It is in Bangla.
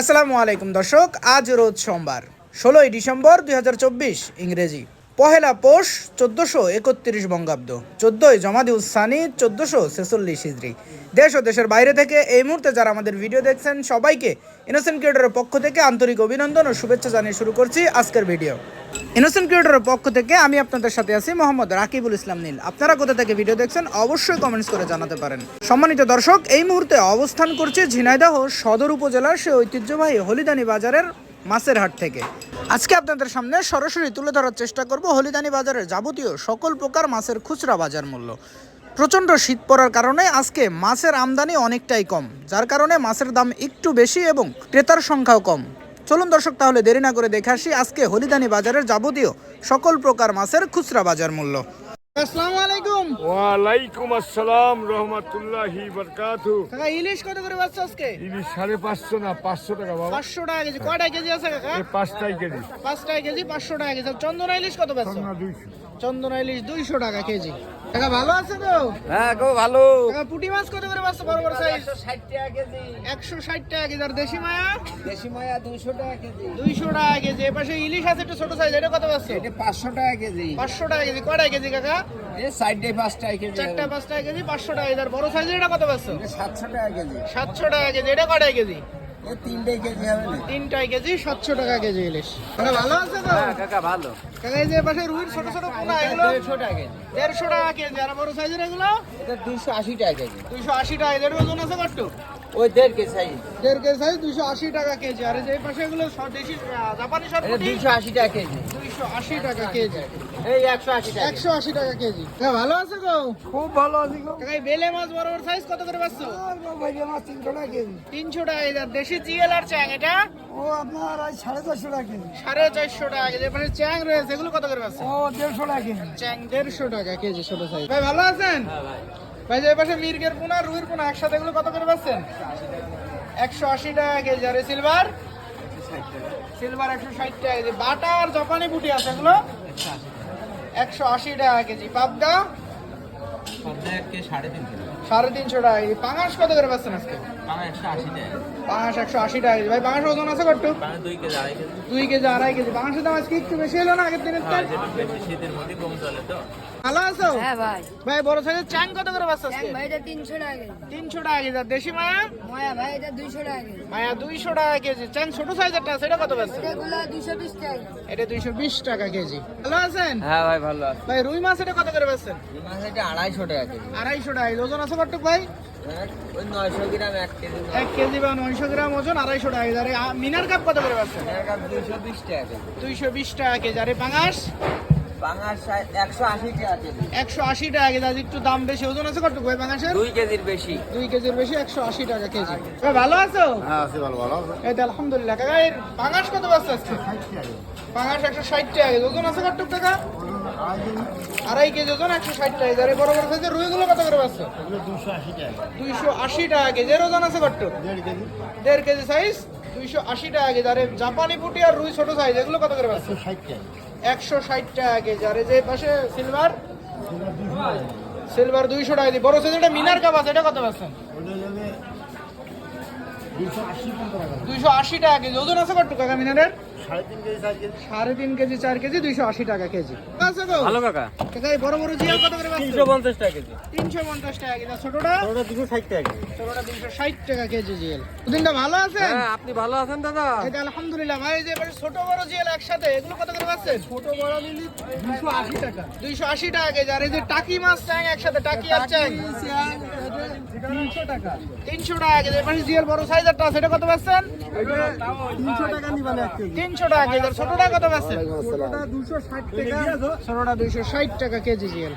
আসসালামু আলাইকুম দর্শক, আজ রোজ সোমবার, ষোলোই ডিসেম্বর দুই হাজার চব্বিশ, ইংরেজি। পহেলা পোষ, চোদ্দোশো একত্রিশ বঙ্গাব্দ। চোদ্দোই জমাদি উসানি চোদ্দোশো ছেচল্লিশ হিজড়ি দেশ ও দেশের বাইরে থেকে এই মুহূর্তে যারা আমাদের ভিডিও দেখছেন, সবাইকে ইনোসেন্ট ক্রিয়েটরের পক্ষ থেকে আন্তরিক অভিনন্দন ও শুভেচ্ছা জানিয়ে শুরু করছি আজকের ভিডিও। ইনোসেন্ট ক্রিয়েটরের পক্ষ থেকে আমি আপনাদের সাথে আছি মোহাম্মদ রাকিবুল ইসলাম নীল। আপনারা কোথা থেকে ভিডিও দেখছেন, অবশ্যই কমেন্টস করে জানাতে পারেন। সম্মানিত দর্শক, এই মুহূর্তে অবস্থান করছে ঝিনাইদহ সদর উপজেলার সে ঐতিহ্যবাহী হলিদানি বাজারের মাছের হাট থেকে। আজকে আপনাদের সামনে সরাসরি তুলে ধরার চেষ্টা করব হলিদানি বাজারের যাবতীয় সকল প্রকার মাছের খুচরা বাজার মূল্য। প্রচণ্ড শীত পড়ার কারণে আজকে মাছের আমদানি অনেকটাই কম, যার কারণে মাছের দাম একটু বেশি এবং ক্রেতার সংখ্যাও কম। চলুন দর্শক তাহলে দেরি না করে দেখে আসি আজকে হলিদানি বাজারের যাবতীয় সকল প্রকার মাছের খুচরা বাজার মূল্য। আসসালামু আলাইকুম। ওয়ালাইকুম আসসালাম রহমতুল্লাহি বরকাতু। কাকা ইলিশ কত করে বাচ্চা আজকে? ইলিশ সাড়ে পাঁচশো না পাঁচশো টাকা বাবা। পাঁচশো টাকা কেজি কয়টা কেজি আছে কাকা? এই পাঁচটাই কেজি। কেজি পাঁচশো টাকা কেজি। চন্দনা ইলিশ কত চন্দনা ইলিশ দুইশো টাকা কেজি। কাকা ভালো আছে তো হ্যাঁ গো ভালো কাকা পুঁটি মাছ কত করে বেচছো বড় বড় সাইজ ষাট টাকা কেজি একশো ষাট টাকা কেজি আর দেশি মায়া দেশি মায়া দুশো টাকা কেজি দুইশো টাকা কেজি এপাশে ইলিশ আছে একটু ছোট সাইজ এটা কত বেচছো এটা পাঁচশো টাকা কেজি পাঁচশো টাকা কেজি কয়টা কেজি কাকা এ সাইডে পাঁচ টাকা কেজি চারটা পাঁচ টাকা কেজি পাঁচশো টাকা কেজি আর বড় সাইজের এটা কত এটা সাতশো টাকা কেজি সাতশো টাকা কেজি এটা কয়টা কেজি তিনটাই কেজি সাতশো টাকা কেজি ইলিশ। ভালো আছে তো? কাকা ভালো। কাকা এই যে পাশে রুইর ছোট ছোট পোনা এগুলো দেড়শো টাকা কেজি। দেড়শো টাকা কেজি আর বড় সাইজের এগুলো? দুইশো আশি টাকা কেজি। দুইশো আশি টাকা এদের ওজন আছে কত ওই দেড় কেজি সাইজ দেড় কেজি সাইজ দুইশো আশি টাকা কেজি। আর এই যে পাশে এগুলো দেশি জাপানি এটা শর্টপুটি দুশো আশি টাকা কেজি। দুইশো আশি টাকা কেজি। এই একশো আশি টাকা। একশো আশি টাকা কেজি। কাকা ভালো আছে গো? খুব ভালো আছি গো। এই বেলে মাছ বড় বড় সাইজ কত করে পাচ্ছ? মাছ তিনশো টাকা কেজি। তিনশো টাকা কেজি। দেশি জিএল আর চ্যাং এটা? ও আপনার আজ সাড়ে চারশো টাকা কেজি। সাড়ে চারশো টাকা কেজি। এখানে চ্যাং রয়েছে এগুলো কত করে পাচ্ছ? ও দেড়শো টাকা কেজি। চ্যাং দেড়শো টাকা কেজি ছোট সাইজ ভাই ভালো আছেন? ভাই। যে পাশে মির্গের পোনা রুইর পোনা, একসাথে এগুলো কত করে পাচ্ছেন একশো আশি টাকা কেজি, আর সিলভার? সিলভার একশো ষাট টাকা কেজি। বাটা আর জাপানি বুটি আছে এগুলো? একশো আশি টাকা কেজি। পাবদা? সাড়ে তিনশো টাকা কেজি। পাঙাশ কত করে পাচ্ছেন আজকে? পাঙাশ একশো আশি টাকা কেজি। ভাই পাঙাশ ওজন আছে কত? দুই কেজি, আড়াই কেজি। পাঙাশের দাম আজকে একটু বেশি হলো না আগের দিনের? শীতের মধ্যে কম চলে তো ভালো আছো হ্যাঁ ভাই ভাই বড় সাইজের চাং কত করে পাচ্ছ আজকে ভাই এটা তিনশো টাকা কেজি তিনশো টাকা কেজি দেশি মায়া ময়া ভাই এটা দুইশো টাকা কেজি মায়া দুইশো টাকা কেজি চ্যাং ছোট সাইজেরটা সেটা কত পাচ্ছে এগুলো দুইশো বিশ টাকা এটা দুইশো বিশ টাকা কেজি ভালো আছেন হ্যাঁ ভাই ভালো আছে ভাই রুই মাছ এটা কত করে পাচ্ছেন মাছ এটা আড়াইশো টাকা কেজি আড়াইশো টাকা কেজি। ওজন আছে কটুক ভাই ওই নয়শো গ্রাম এক কেজি এক কেজি বা নয়শো গ্রাম ওজন আড়াইশো টাকা কেজি আর মিনার কাপ কত করে পাচ্ছেন দুইশো বিশ টাকা কেজি দুইশো বিশ টাকা কেজি আর পাঙাশ একশো আশি টাকা কেজি। একশো আশি টাকা কেজি আজ একটু দাম বেশি ওজন আছে দুই কেজির বেশি। দুই কেজির বেশি একশো আশি টাকা কেজি। ভালো আছো? হ্যাঁ আছি ভালো ভালো এই তো আলহামদুলিল্লাহ। কাকা এর পাঙাশ কত একশো ষাট টাকা ওজন আছে কটুক টাকা আড়াই কেজি ওজন একশো ষাট টাকা কেজি। আর বড় বড় সাইজের রুইগুলো কত করে পাচ্ছে দুশো আশি টাকা দুইশো আশি টাকা কেজি। এর ওজন আছে দেড় কেজি। সাইজ দুইশো আশি টাকা কেজি। আর জাপানি পুটি আর রুই ছোট সাইজ এগুলো কত করে পাচ্ছে ষাট টাকা একশো ষাট টাকা কেজি। আর যে পাশে সিলভার সিলভার দুইশো টাকা কেজি। বড় সাইজ এটা মিনার কাপ আছে, এটা কত পাচ্ছেন? টাকা দুইশো আশি টাকা কেজি। ওজন আছে কত কাকা মিনারের সাড়ে তিন কেজি চার কেজি? দুইশো আশি টাকা কেজি। ভালো কাকা। কাকা এই বড় বড় জিয়াল কত করে তিনশো পঞ্চাশ টাকা কেজি। তিনশো পঞ্চাশ টাকা কেজি। আর ছোটটা? দুশো ষাট টাকা কেজি। ছোটটা তিনশো ষাট টাকা কেজি জিএল দুদিনটা ভালো আছে হ্যাঁ আপনি ভালো আছেন দাদা? এই যে আলহামদুলিল্লাহ ভাই যে এবারে ছোট বড় জিএল একসাথে এগুলো কত করে পাচ্ছেন ছোট বড় নিলি দুশো আশি টাকা। দুইশো আশি টাকা কেজি। আর এই যে টাকি মাছ চ্যাং একসাথে টাকি আর চ্যাং। তিনশো টাকা। তিনশো টাকা কেজি। এবারে জিএল বড় সাইজেরটা সেটা কত পাচ্ছেন তিনশো টাকা নিবেন তিনশো টাকা কেজি। ছোটটা কত পাচ্ছেন দুশো ষাট টাকা। ছোটটা দুইশো ষাট টাকা কেজি। জিএল